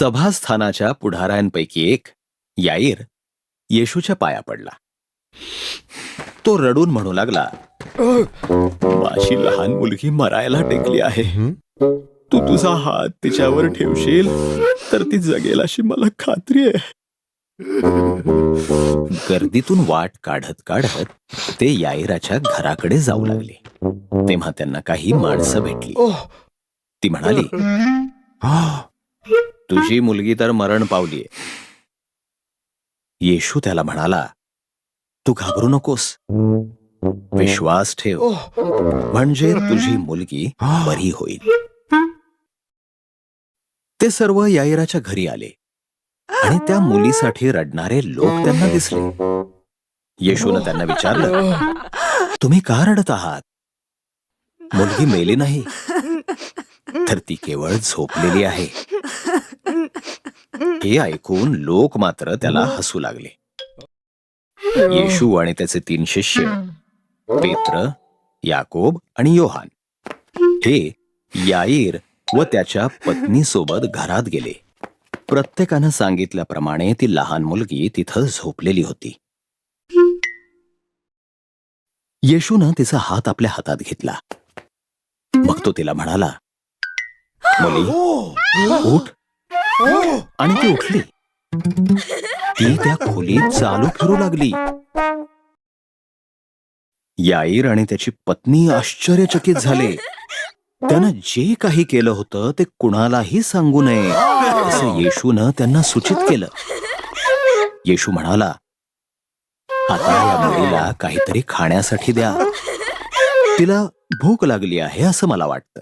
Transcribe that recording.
सभास्थानाच्या पुढाऱ्यांपैकी एक याईर येशूच्या पाया पडला. तो रडून म्हणू लागला माझी लहान मुलगी मरायला टेकली आहे. तू तुझा हात तिच्यावर ठेवशील तर ती जगेल अशी मला खात्री आहे. गर्दीतून वाट काढत काढत ते याईराच्या घराकडे जाऊ लागले. तेव्हा त्यांना काही माणसं भेटली. ती म्हणाली तुझी मुलगी तर मरण पावलीये. येशू त्याला म्हणाला तू घाबरू नकोस. विश्वास ठेव. म्हणजे तुझी मुलगी बरी होईल. ते सर्व याईराच्या घरी आले आणि त्या मुलीसाठी रडणारे लोक त्यांना दिसले. येशून त्यांना विचारलं तुम्ही का रडत आहात? मुलगी मेली नाही तर ती केवळ झोपलेली आहे. हे ऐकून लोक मात्र त्याला हसू लागले. येशू आणि त्याचे तीन शिष्य पेत्र याकोब आणि योहान. हे याईर व त्याच्या पत्नीसोबत घरात गेले. प्रत्येकानं सांगितल्याप्रमाणे ती लहान मुलगी तिथं झोपलेली होती. येशूनं तिचा हात आपल्या हातात घेतला. मग तो तिला म्हणाला मुली. उठ. आणि ती उठली. ती त्या खोलीत चालू फिरू लागली. याईर आणि त्याची पत्नी आश्चर्यचकित झाले. त्यानं जे काही केलं होतं ते कुणालाही सांगू नये असं येशूनं त्यांना सूचित केलं. येशू म्हणाला आता या मुलीला काहीतरी खाण्यासाठी द्या. तिला भूक लागली आहे असं मला वाटतं.